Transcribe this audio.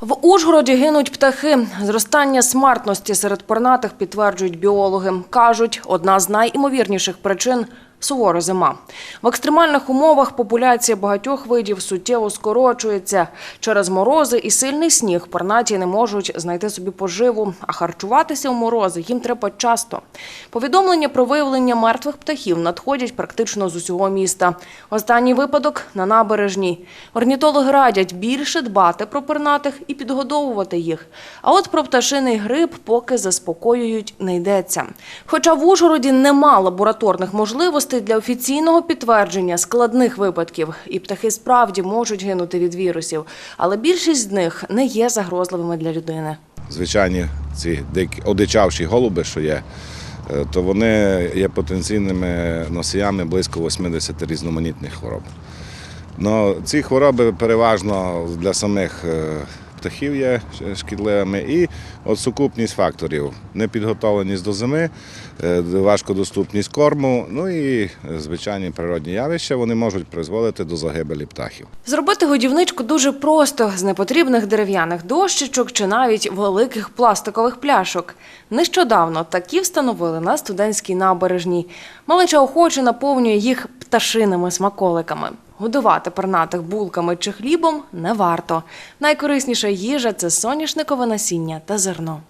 В Ужгороді гинуть птахи. Зростання смертності серед пернатих підтверджують біологи. Кажуть, одна з найімовірніших причин – сувора зима. В екстремальних умовах популяція багатьох видів суттєво скорочується. Через морози і сильний сніг пернаті не можуть знайти собі поживу, а харчуватися у морози їм треба часто. Повідомлення про виявлення мертвих птахів надходять практично з усього міста. Останній випадок на набережній. Орнітологи радять більше дбати про пернатих і підгодовувати їх. А от про пташиний грип поки заспокоюють не йдеться. Хоча в Ужгороді нема лабораторних можливостей для офіційного підтвердження складних випадків, і птахи справді можуть гинути від вірусів, але більшість з них не є загрозливими для людини. звичайні ці одичавші голуби, що є, е, то вони є потенційними носіями близько 80 різноманітних хвороб. Но ці хвороби переважно для самих е, птахів є шкідливими і от сукупність факторів непідготовленість до зими, е, важкодоступність корму, ну і е, звичайні природні явища вони можуть призводити до загибелі птахів. Зробити годівничку дуже просто з непотрібних дерев'яних дощечок чи навіть великих пластикових пляшок. Нещодавно такі встановили на студентській набережній. Малеча охоче наповнює їх пташиними смаколиками. Годувати пернатих булками чи хлібом не варто. Найкорисніша їжа це соняшникове насіння та зерно.